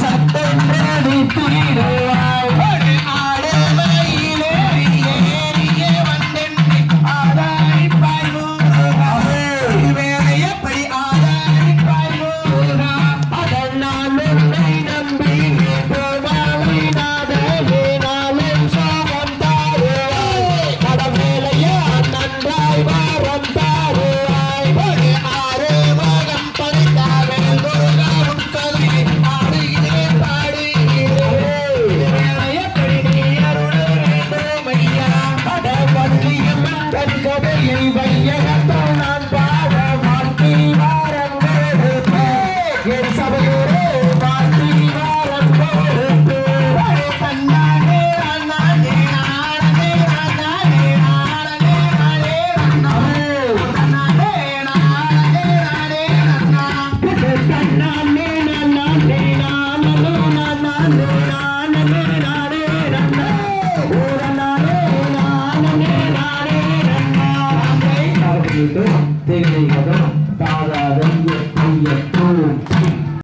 நீ சத்தென்று தேகதை கதம் தாராதம் எட்டு எட்டு